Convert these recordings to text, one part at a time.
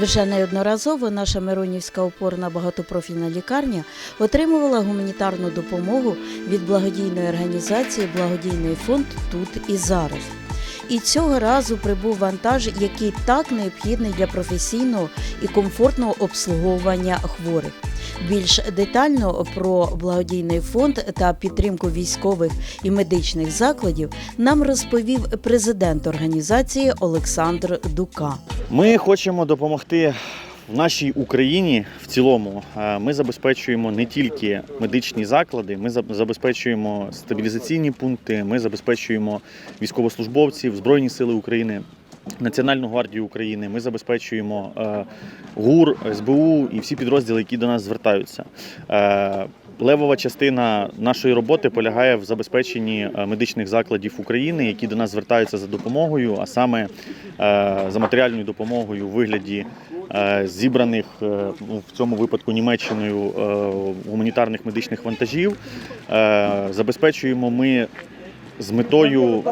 Вже неодноразово наша Миронівська опорна багатопрофільна лікарня отримувала гуманітарну допомогу від благодійної організації Благодійний фонд тут і зараз. І цього разу прибув вантаж, який так необхідний для професійного і комфортного обслуговування хворих. Більш детально про благодійний фонд та підтримку військових і медичних закладів нам розповів президент організації Олександр Дука. Ми хочемо допомогти в нашій Україні в цілому. Е, Ми забезпечуємо не тільки медичні заклади, ми забезпечуємо стабілізаційні пункти, ми забезпечуємо військовослужбовців, Збройні Сили України. Національну гвардію України ми забезпечуємо е, ГУР, СБУ і всі підрозділи, які до нас звертаються. Е, Левова частина нашої роботи полягає в забезпеченні медичних закладів України, які до нас звертаються за допомогою, а саме за матеріальною допомогою у вигляді зібраних е, в цьому випадку Німеччиною е, гуманітарних медичних вантажів. Е, Забезпечуємо ми з метою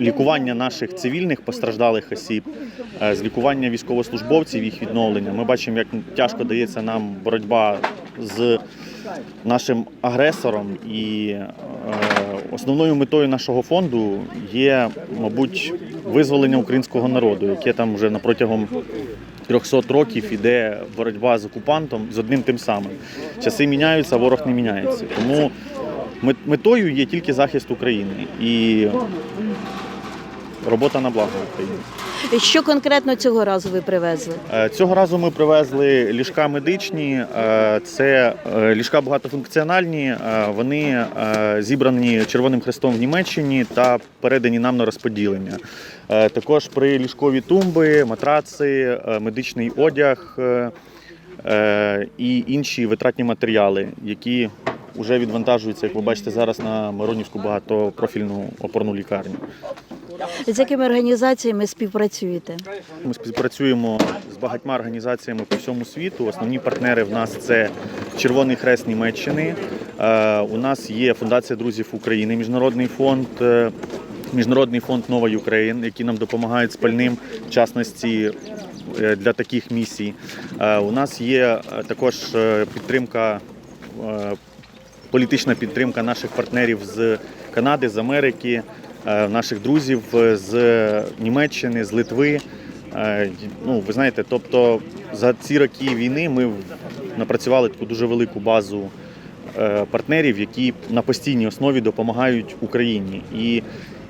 лікування наших цивільних постраждалих осіб, е, з лікування військовослужбовців, їх відновлення. Ми бачимо, як тяжко дається нам боротьба з нашим агресором. І е, основною метою нашого фонду є, мабуть, визволення українського народу, яке там вже на протягом 300 років іде боротьба з окупантом з одним тим самим. Часи міняються, ворог не міняється. Тому метою є тільки захист України і робота на благо України. Що конкретно цього разу ви привезли? Е, Цього разу ми привезли ліжка медичні. е, Це е, ліжка багатофункціональні. Вони зібрані Червоним Хрестом в Німеччині та передані нам на розподілення. Також при ліжкові тумби, матраци, медичний одяг і інші витратні матеріали, які вже відвантажуються, як ви бачите, зараз на Миронівську багатопрофільну опорну лікарню. З якими організаціями співпрацюєте? Ми співпрацюємо з багатьма організаціями по всьому світу. Основні партнери в нас це Червоний Хрест Німеччини. Е, У нас є Фундація друзів України, міжнародний фонд. е, Міжнародний фонд Нова Україн, які нам допомагають з пальним, в частності е, для таких місій. У нас є також підтримка, політична підтримка наших партнерів з Канади, з Америки, наших друзів е, з Німеччини, з Литви. Е, Ну, ви знаєте, тобто за ці роки війни ми напрацювали таку дуже велику базу е, партнерів, які на постійній основі допомагають Україні. І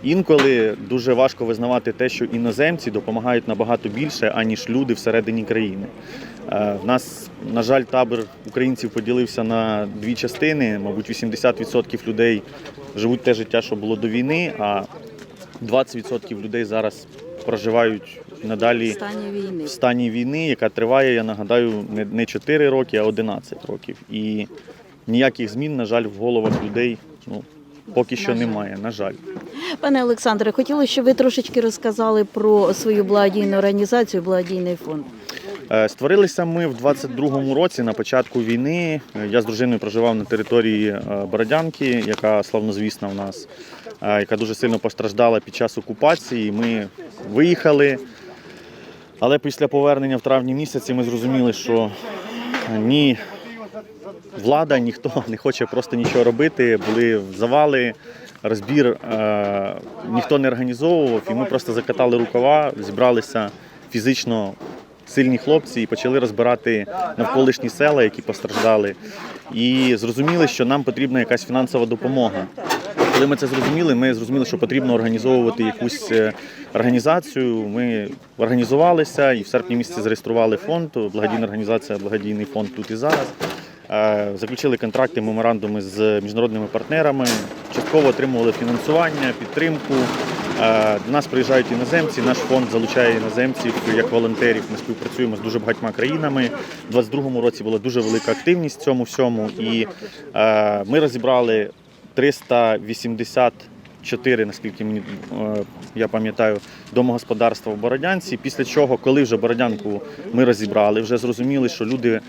інколи дуже важко визнавати те, що іноземці допомагають набагато більше, аніж люди всередині країни. Е, В нас, на жаль, табор українців поділився на дві частини. Мабуть, 80% людей живуть те життя, що було до війни, а 20% людей зараз проживають і В надалі стані війни. в стані війни, яка триває, я нагадаю, не- не 4 роки, а 11 років. І ніяких змін, на жаль, в головах людей ну, поки що немає. На жаль. Пане Олександре, хотіла, щоб ви трошечки розказали про свою благодійну організацію, благодійний фонд. Е, Створилися ми в 22-му році на початку війни. Е, Я з дружиною проживав на території е, Бородянки, яка славнозвісна в нас, яка дуже сильно постраждала під час окупації. Ми виїхали. Але після повернення в травні місяці ми зрозуміли, що ні влада, ніхто не хоче просто нічого робити. Були завали, розбір е, ніхто не організовував, і ми просто закатали рукава, зібралися фізично сильні хлопці і почали розбирати навколишні села, які постраждали. І зрозуміли, що нам потрібна якась фінансова допомога. Коли ми це зрозуміли, ми зрозуміли, що потрібно організовувати якусь е, організацію. Ми організувалися і в серпні місяці зареєстрували фонд. Благодійна організація Благодійний фонд тут і зараз. Е, Заключили контракти, меморандуми з міжнародними партнерами, частково отримували фінансування, підтримку. Е, До нас приїжджають іноземці. Наш фонд залучає іноземців як волонтерів. Ми співпрацюємо з дуже багатьма країнами. У 22-му році була дуже велика активність в цьому всьому, і е, ми розібрали 384, наскільки мені я пам'ятаю, домогосподарства в Бородянці. Після чого, коли вже Бородянку ми розібрали, вже зрозуміли, що люди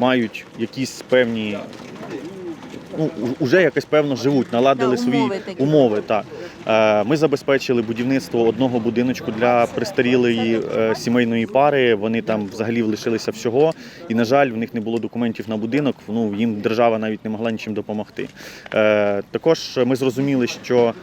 мають якісь певні ну, вже якось певно живуть, наладили Да, свої умови такі. умови. Так. Е, Ми забезпечили будівництво одного будиночку для пристарілої е, сімейної пари. Вони там взагалі лишилися всього. І, на жаль, в них не було документів на будинок. Ну, їм держава навіть не могла нічим допомогти. Е, Також ми зрозуміли, що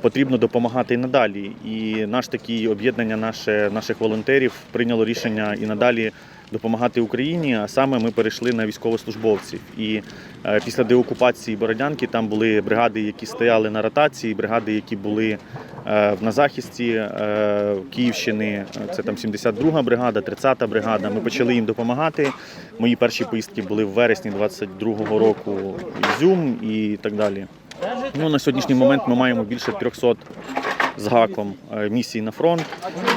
потрібно допомагати і надалі. І наш такі об'єднання наше, наших волонтерів прийняло рішення і надалі допомагати Україні. А саме ми перейшли на військовослужбовців. І е, після деокупації Бородянки там були бригади, які стояли на ротації, бригади, які були е, на захисті е, Київщини. Це там 72-га бригада, 30-та бригада. Ми почали їм допомагати. Мої перші поїздки були в вересні 22-го року Ізюм і так далі. Ну, на сьогоднішній момент ми маємо більше 300 з гаком місії на фронт.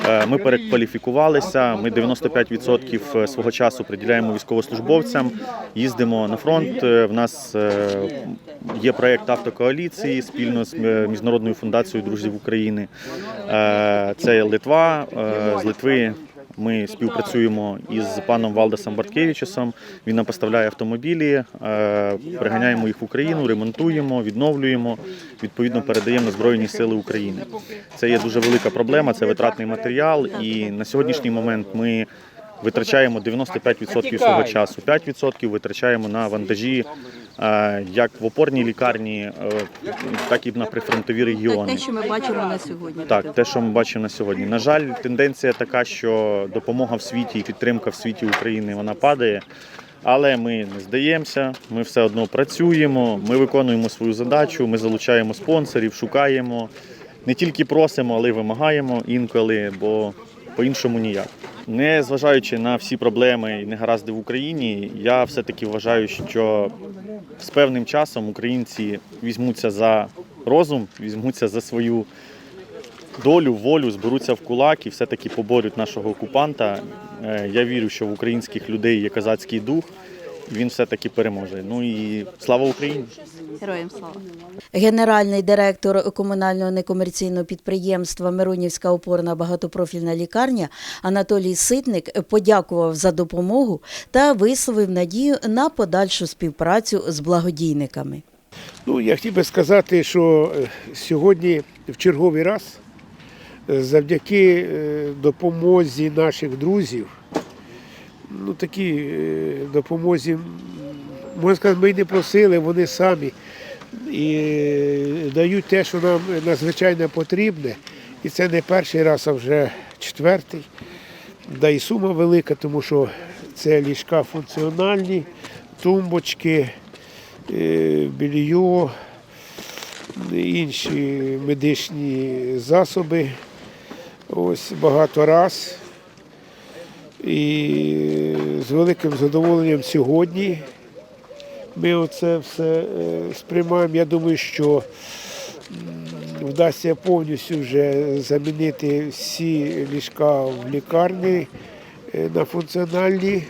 Е, Ми перекваліфікувалися. Ми 95% свого часу приділяємо військовослужбовцям. Їздимо на фронт. Е, В нас е, є проект автокоаліції спільно з е, міжнародною фундацією друзів України. Е, Це Литва е, з Литви. Ми співпрацюємо із паном Валдасом Барткевичусом. Він нам поставляє автомобілі, е, приганяємо їх в Україну, ремонтуємо, відновлюємо. Відповідно, передаємо на Збройні Сили України. Це є дуже велика проблема, це витратний матеріал. І на сьогоднішній момент ми витрачаємо 95% свого часу. 5% витрачаємо на вантажі як в опорній лікарні, е, так і на прифронтові регіони. Те, що ми бачимо на сьогодні. Так, те, що ми бачимо на сьогодні. На жаль, тенденція така, що допомога в світі і підтримка в світі України вона падає. Але ми не здаємося, ми все одно працюємо, ми виконуємо свою задачу, ми залучаємо спонсорів, шукаємо, не тільки просимо, але й вимагаємо інколи, бо по-іншому ніяк. Не зважаючи на всі проблеми і негаразди в Україні, я все-таки вважаю, що з певним часом українці візьмуться за розум, візьмуться за свою долю, волю, зберуться в кулак і все-таки поборють нашого окупанта. Е, Я вірю, що в українських людей є козацький дух, він все-таки переможе. Ну і слава Україні! Героям слава. Генеральний директор комунального некомерційного підприємства Миронівська опорна багатопрофільна лікарня Анатолій Ситник подякував за допомогу та висловив надію на подальшу співпрацю з благодійниками. Ну, я хотів би сказати, що е, сьогодні в черговий раз, е, завдяки е, допомозі наших друзів, ну такі е, допомозі, можна сказати, ми не просили, вони самі і е, дають те, що нам надзвичайно потрібне. І це не перший раз, а вже четвертий. Да і сума велика, тому що це ліжка функціональні, тумбочки, е, белье, інші медичні засоби. Ось багато раз. І з великим задоволенням сьогодні ми оце все е, сприймаємо. Я думаю, що вдасться повністю вже замінити всі ліжка в лікарні е, на функціональні.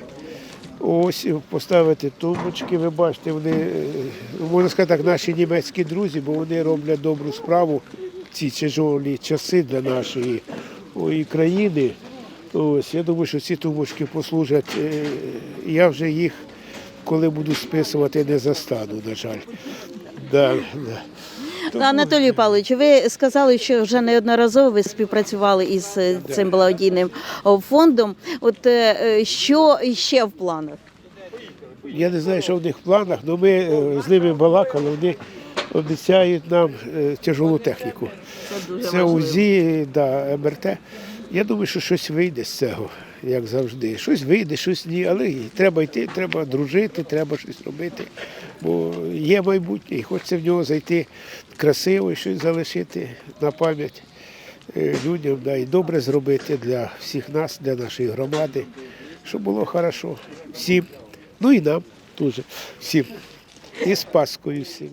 Ось поставити тумбочки. Ви бачите, вони е, можна сказати так, наші німецькі друзі, бо вони роблять добру справу в ці тяжолі часи для нашої країни. Ось я думаю, що ці тумбочки послужать. е, Я вже їх, коли буду списувати, не застану, на жаль. Да, да. Анатолій Павлович, ви сказали, що вже неодноразово ви співпрацювали із е, цим благодійним фондом. От е, що ще в планах? Я не знаю, що в них в планах, але ми з ними балакали, вони обіцяють нам тяжелу техніку. Це УЗІ, да, МРТ. Я думаю, що щось вийде з цього, як завжди. Щось вийде, щось ні, але треба йти, треба дружити, треба щось робити. Бо є майбутнє, і хочеться в нього зайти красиво і щось залишити на пам'ять е, людям, да, і добре зробити для всіх нас, для нашої громади, щоб було хорошо всім. Ну і нам теж всім. І з Паскою всім.